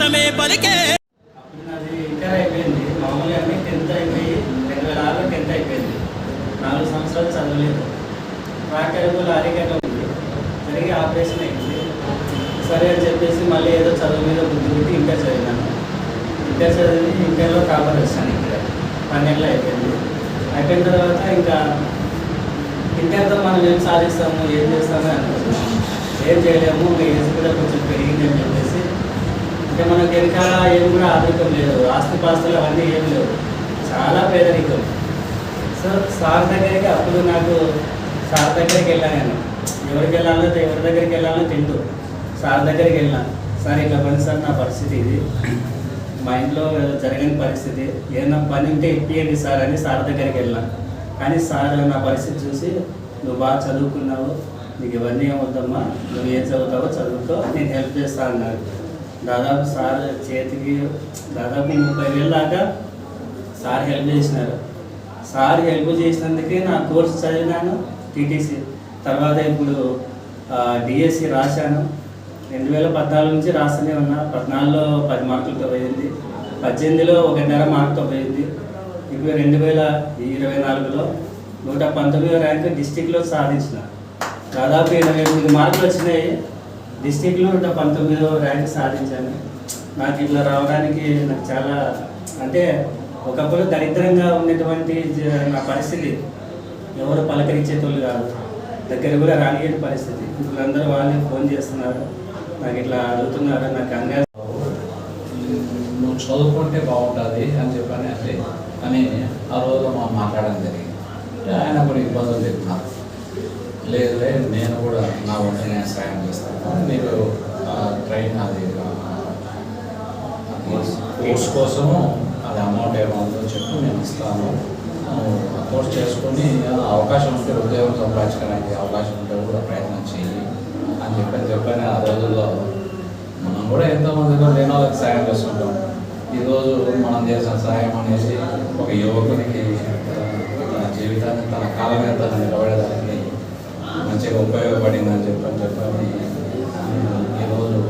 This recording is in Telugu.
పలికే. ఇంటర్ అయిపోయింది. మామూలుగా అన్ని టెన్త్ అయిపోయి రెండు వేల ఆరులో టెన్త్ అయిపోయింది. నాలుగు సంవత్సరాలు చదవలేదు. రాకడుగు లారీగడ్డ ఉంది. జరిగి ఆపరేషన్ అయింది. సరే అని చెప్పేసి మళ్ళీ ఏదో చదువు మీద బుద్ధి పెట్టి ఇంటర్ చదివినాను. ఇంటర్ చదివి ఇంటర్లో టాపర్ వచ్చాను ఇక్కడ. పన్నెండులో అయిపోయింది. అయిపోయిన తర్వాత ఇంకా ఇంటర్తో మనం ఏం సాధిస్తాము ఏం చేస్తాము అని అనుకుంటున్నాం ఏం చేయలేము ఇంకా ఏజ్ కూడా కొంచెం పెరిగింది చెప్పేసి అంటే మనకి వెనకాల ఏం కూడా ఆర్థికం లేదు. ఆస్తిపాస్తులు అవన్నీ ఏం లేవు. చాలా పేదరికం. సో సార్ దగ్గరికి అప్పుడు నాకు సార్ దగ్గరికి వెళ్ళాను నేను. ఎవరికి వెళ్ళాలో ఎవరి దగ్గరికి వెళ్ళాలో తింటూ సార్ దగ్గరికి వెళ్ళాను. సార్ ఇట్లా పని సార్ నా పరిస్థితి ఇది. మా ఇంట్లో జరగని పరిస్థితి. ఏదైనా పని ఉంటే ఇప్పియండి సార్ అని సార్ దగ్గరికి వెళ్ళాను. కానీ సార్ నా పరిస్థితి చూసి నువ్వు బాగా చదువుకున్నావు. నీకు ఇవన్నీ ఏమవుద్దమ్మా నువ్వు ఏం చదువుతావో చదువుతో నేను హెల్ప్ చేస్తా అన్నారు. దాదాపు సార్ చేతికి దాదాపు ముప్పై వేలు దాకా సార్ హెల్ప్ చేసినారు. సార్ హెల్ప్ చేసినందుకే నా కోర్స్ చదివినాను టీటీసీ తర్వాత ఇప్పుడు డిఎస్సి రాశాను. రెండు వేల పద్నాలుగు నుంచి రాస్తూనే ఉన్నా. పద్నాలుగులో పది మార్కులతో పోయింది పద్దెనిమిదిలో ఒకటిన్నర మార్కుతో పోయింది ఇప్పుడు రెండు వేల ఇరవై నాలుగులో నూట పంతొమ్మిదో ర్యాంక్ డిస్టిక్లో సాధించిన. దాదాపు ఇరవై ఎనిమిది మార్కులు వచ్చినాయి. డిస్టిక్లో నూట పంతొమ్మిదో ర్యాంక్ సాధించాను. నాకు ఇట్లా రావడానికి నాకు చాలా అంటే ఒకప్పుడు దరిద్రంగా ఉన్నటువంటి నా పరిస్థితి. ఎవరు పలకరించేటోళ్ళు కాదు. దగ్గర కూడా రానియని పరిస్థితి. ఇప్పుడు అందరూ వాళ్ళే ఫోన్ చేస్తున్నారు. నాకు ఇట్లా అడుగుతున్నారు. నాకు అంగా నువ్వు చదువుకుంటే బాగుంటుంది అని చెప్పని అంటే అని ఆ రోజు మా మాట్లాడడం జరిగింది. ఆయన కూడా ఇబ్బందులు చెప్తున్నారు లేదు లేదు నేను కూడా నా వంట నేను సాయం చేస్తాను. మీరు ఆ, ట్రైన్ అది కోర్స్ కోసము అది అమౌంట్ ఏమవుతుందో చెప్పి నేను ఇస్తాను. కోర్స్ చేసుకొని అవకాశం ఉంటే ఉద్యోగం సంపాదించడానికి అవకాశం ఉంటే కూడా ప్రయత్నం చేయి అని చెప్పని చెప్పని ఆ రోజుల్లో మనం కూడా ఎంతోమందిలో లేని వాళ్ళకి సాయం చేస్తుంటాం. ఈరోజు మనం చేసిన సాయం అనేది ఒక యువకునికి తన జీవితాన్ని తన కాలం మీద నిలబడేదానికి ఉపయోగపడిందని చెప్పని చెప్పని ఈరోజు